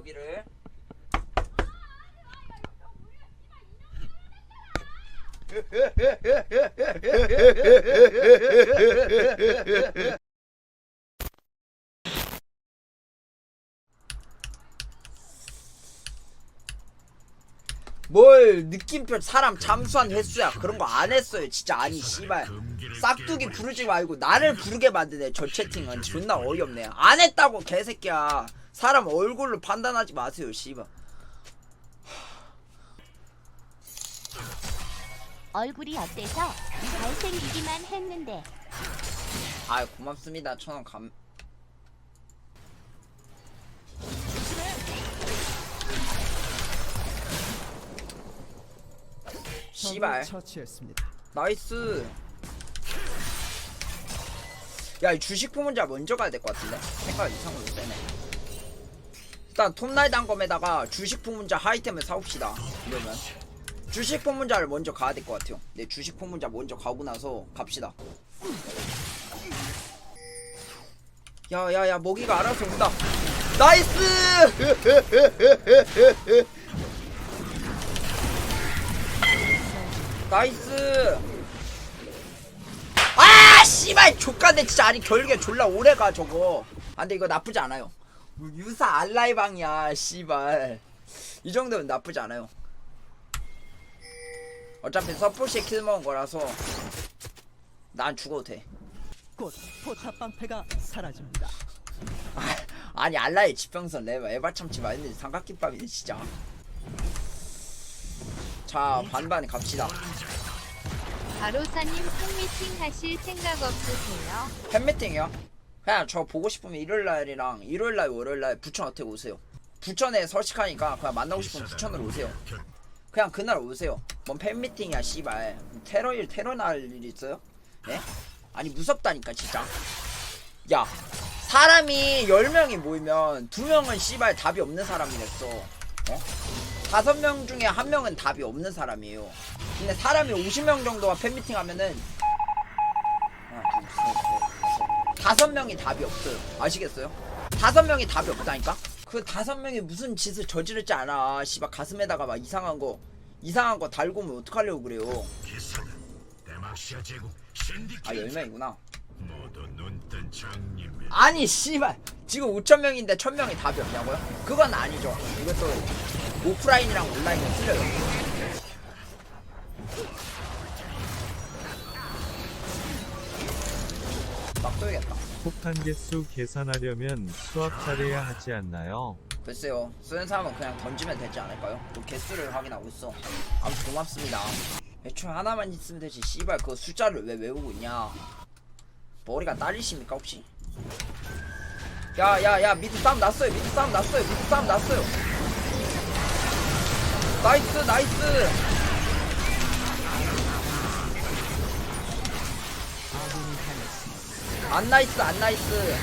여기를. 뭘 느낌표 사람 잠수한 횟수야. 그런 거 안 했어요. 진짜 아니 씨발. 싹두기 부르지 말고 나를 부르게 만드네 저 채팅은. 존나 어이없네. 안 했다고 개새끼야 사람 얼굴로 판단하지 마세요 씨발. 얼굴이 어때서 잘생기기만 했는데? 아 고맙습니다 천원 감. 씨발. 처치했습니다. 나이스. 야이 주식 부문자 먼저 가야 될 것 같은데? 생각 이상으로 세네 일단 톱날 단검에다가 주식 부문자 하이템을 사옵시다. 이러면 주식 부문자를 먼저 가야 될 것 같아요. 네 주식 부문자 먼저 가고 나서 갑시다. 야야야 모기가 알아서 온다. 나이스! 나이스! 아 씨발! 족간데 진짜 아니 결계 졸라 오래가 저거. 아 근데 이거 나쁘지 않아요. 뭐 유사 알라이방이야 씨발 이 정도면 나쁘지 않아요 어차피 서포시 킬 먹은 거라서 난 죽어도 돼 곧 포탑 방패가 사라집니다. 아, 아니 알라의 지평선 레바 에바 참치 맛있는 삼각김밥이네 진짜 자 반반 갑시다 바로사님 팬미팅 하실 생각 없으세요? 팬미팅이요? 그냥 저 보고 싶으면 일요일 날이랑 일요일 날 월요일 날 부천 어떻게 오세요. 부천에 서식하니까 그냥 만나고 싶으면 부천으로 오세요. 그냥 그날 오세요. 뭔 팬미팅이야 씨발. 테러일 테러 날일 있어요? 예? 아니 무섭다니까 진짜. 야 사람이 10명이 모이면 2명은 씨발 답이 없는 사람이랬어. 어? 5명 중에 1명은 답이 없는 사람이에요. 근데 사람이 50명 정도가 팬미팅 하면은 다섯. 명이 답이 없어요. 아시겠어요? 다섯 명이 답이 없다니까? 그 다섯 명이 무슨 짓을 저지르지 않아. 씨발 가슴에다가 막 이상한 거 이상한 거 달고 오면 어떡하려고 그래요. 아, 열 명이구나. 모두 눈뜬 장님의 아니 씨발 지금 5천 명인데 천 명이 답이 없냐고요? 그건 아니죠. 이것도 오프라인이랑 온라인은 틀려요. 폭탄 개수 계산하려면 수학 잘해야 하지 않나요? 글쎄요. 쓰는 사람은 그냥 던지면 되지 않을까요? 또 개수를 확인하고 있어. 아무튼 고맙습니다. 애초에 하나만 있으면 되지. 씨발 그 숫자를 왜 외우고 있냐? 머리가 딸리십니까 혹시? 야야야 미드 싸움 났어요. 미드 싸움 났어요. 미드 싸움 났어요. 나이스 나이스 안 나이스 안 나이스.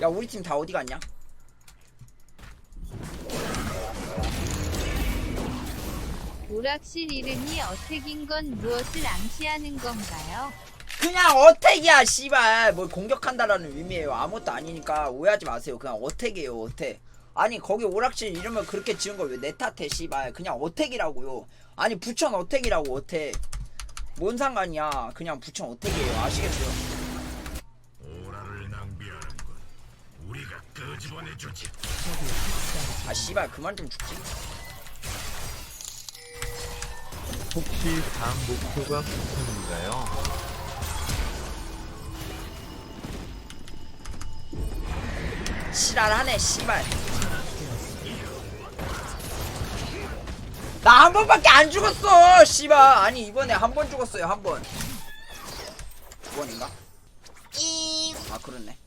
야 우리 팀 다 어디 갔냐? 오락실 이름이 어택인 건 무엇을 암시하는 건가요? 그냥 어택이야 씨발. 뭘 공격한다라는 의미예요. 아무것도 아니니까 오해하지 마세요. 그냥 어택이에요 어택. 아니 거기 오락실 이름을 그렇게 지은 걸 왜 내 탓해 씨발. 그냥 어택이라고요. 아니 부천 어택이라고 어택. 뭔 상관이야. 그냥 부천 어택이에요. 아시겠어요 아 씨발 그만 좀 죽지. 혹시 다음 목표가 폭탄인가요? 지랄하네 씨발. 나 한 번밖에 안 죽었어 씨발. 아니 이번에 한 번 죽었어요 한 번 두 번인가? 아 그렇네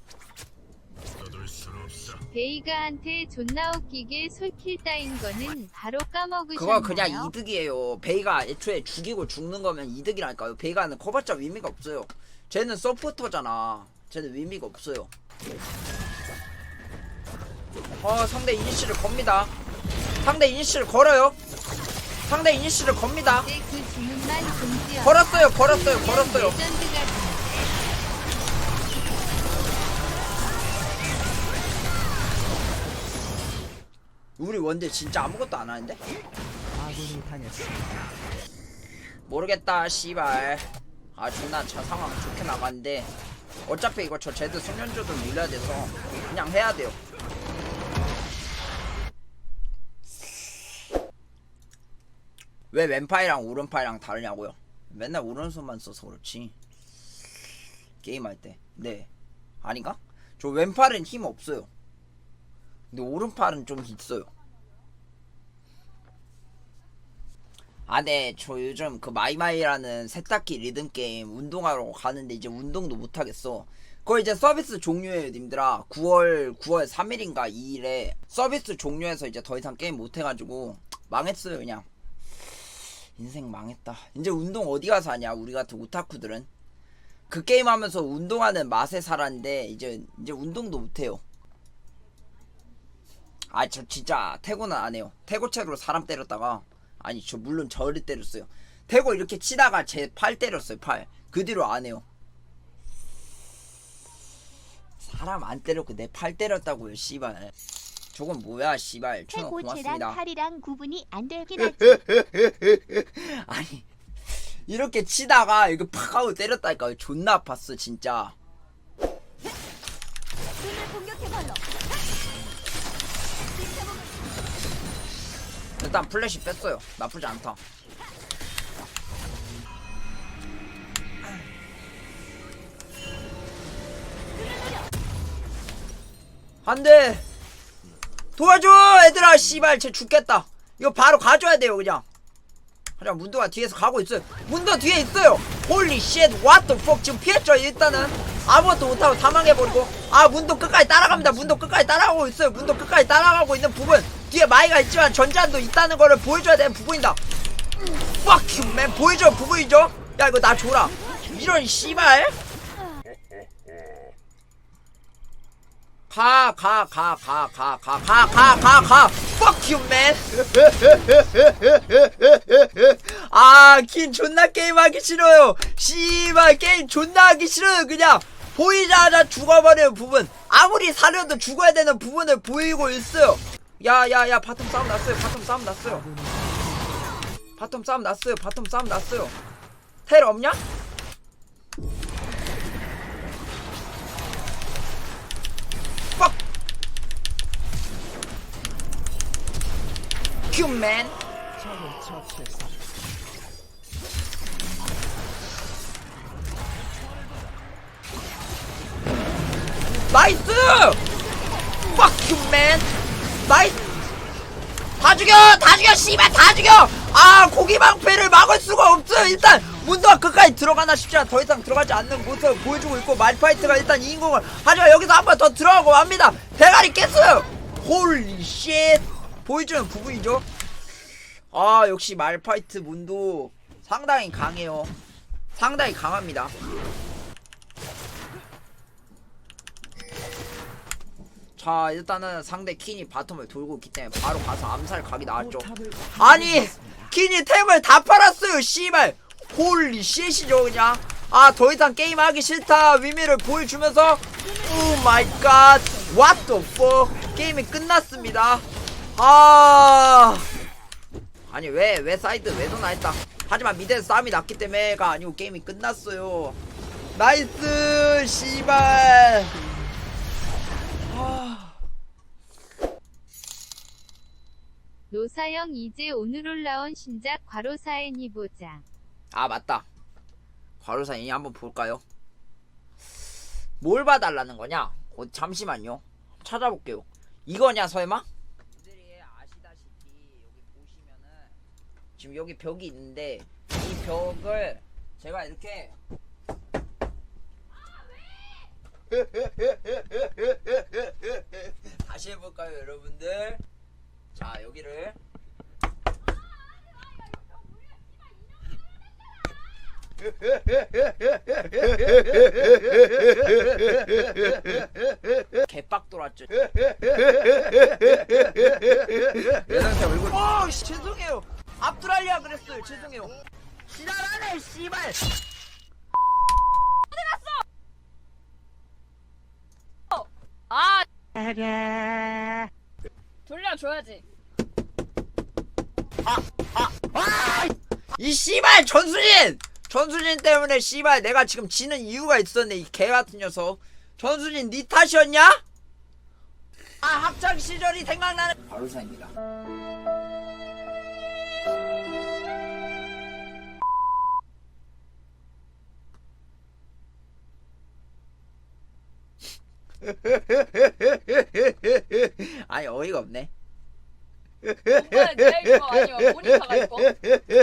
순 없어 베이가한테 존나 웃기게 솔킬 따인 거는 바로 까먹으셨나요? 그거 그냥 이득이에요. 베이가 애초에 죽이고 죽는 거면 이득이라니까요. 베이가는 커봤자 의미가 없어요. 쟤는 서포터잖아. 쟤는 의미가 없어요. 어 상대 이니시를 겁니다. 상대 이니시를 걸어요. 상대 이니시를 겁니다. 그 주문만 걸었어요, 걸었어요, 걸었어요. 레전드 같은 우리 원딜 진짜 아무것도 안 하는데? 아군이 당했습니다. 모르겠다 씨발. 아 존나 저 상황 좋게 나갔는데 어차피 이거 저 제드 숙련조도 밀려야 돼서 그냥 해야 돼요. 왜 왼팔이랑 오른팔이랑 다르냐고요? 맨날 오른손만 써서 그렇지. 게임할 때 네. 아닌가? 저 왼팔은 힘 없어요 근데 오른팔은 좀 있어요 아, 네, 저 요즘 그 마이마이라는 세탁기 리듬 게임 운동하러 가는데 이제 운동도 못 하겠어. 그거 이제 서비스 종료해요, 님들아. 9월 9월 3일인가 2일에 서비스 종료해서 이제 더 이상 게임 못 해가지고 망했어요, 그냥. 인생 망했다. 이제 운동 어디 가서 하냐, 우리 같은 오타쿠들은. 그 게임 하면서 운동하는 맛에 살았는데 이제 이제 운동도 못 해요. 아, 저 진짜 태고는 안 해요. 태고체로 사람 때렸다가 아니 저 물론 저를 때렸어요. 태고 이렇게 치다가 제 팔 때렸어요. 팔. 그 뒤로 안 해요. 사람 안 때렸고 내 팔 때렸다고요. 씨발. 저건 뭐야 씨발. 천원 고맙습니다. 팔이랑 구분이 안 되긴 하지. 아니 이렇게 치다가 이거 팍 하고 때렸다니까 존나 아팠어 진짜. 일단 플래시 뺐어요. 나쁘지 않다. 안돼! 도와줘! 얘들아 씨발 쟤 죽겠다. 이거 바로 가져야 돼요 그냥. 하지만 문도가 뒤에서 가고 있어요. 문도 뒤에 있어요. 홀리 쉣 the fuck? 지금 피했죠 일단은. 아무것도 못하고 다 망해버리고. 아 문도 끝까지 따라갑니다. 문도 끝까지 따라가고 있어요. 문도 끝까지 따라가고 있는 부분 뒤에 마이가 있지만 전자도 있다는 거를 보여줘야 되는 부분이다. Fuck 보여줘 부분이죠? 야 이거 나 줘라. 이런 씨발. 가 가 가 가 가 가 가 가 가가. Fuck 아긴 존나 게임하기 싫어요. 씨발 게임 존나 하기 싫어요 그냥. 보이자마자 죽어버리는 부분. 아무리 사려도 죽어야 되는 부분을 보이고 있어요 야야야 바텀 싸움 났어요 바텀 싸움 났어요 바텀 싸움 났어요 바텀 싸움 났어요 텔 없냐? 적을 처치했습니다. 나이스! You man! 나이스! 다 죽여! 다 죽여! 씨발 다 죽여! 아 고기방패를 막을 수가 없어요 일단 문도가 끝까지 들어가나 싶지만 더 이상 들어가지 않는 모습을 보여주고 있고 말파이트가 일단 이 인공을 하지만 여기서 한 번 더 들어가고 맙니다 대가리 깼어요 홀리 쉣 보여주는 부분이죠 아 역시 말파이트 문도 상당히 강해요 상당히 강합니다 자 일단은 상대 킨이 바텀을 돌고 있기 때문에 바로 가서 암살 각이 나왔죠. 아니 킨이 템을 다 팔았어요 씨발. 홀리 쉣이죠 그냥. 아 더 이상 게임하기 싫다 의미를 보여주면서. 오 마이 갓 what the fuck? 게임이 끝났습니다. 아. 아니 왜 왜 사이드 왜 도나 했다. 하지만 미드에서 싸움이 났기 때문에가 아니고 게임이 끝났어요. 나이스 씨발 아. 노사형 이제 오늘 올라온 신작 과로사애니 보자. 아 맞다 과로사인이 한번 볼까요? 뭘 봐달라는 거냐? 어, 잠시만요 찾아볼게요 이거냐 설마? 지금 여기 벽이 있는데 이 벽을 제가 이렇게 다시 해볼까요 여러분들 자 여기를 개빡 돌았죠. 여자한테 얼굴. 어, 씨, 죄송해요. 압두랄리아 그랬어요. 죄송해요. 지랄하네, 씨발. 아 돌려 때려줘야지. 이 씨발 전수진! 전수진 때문에 씨발 내가 지금 지는 이유가 있었네 이 개 같은 녀석. 전수진 니 탓이었냐? 아 학창 시절이 생각나는 바로사입니다. 아니 어이가 없네. 엄마 내가 이거 아니야. 모니카가 이거.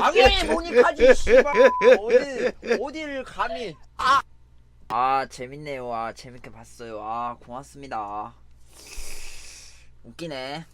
당연히 모니카지 씨발 어디 어디를 감히 아! 아 재밌네요 아 재밌게 봤어요 아 고맙습니다 웃기네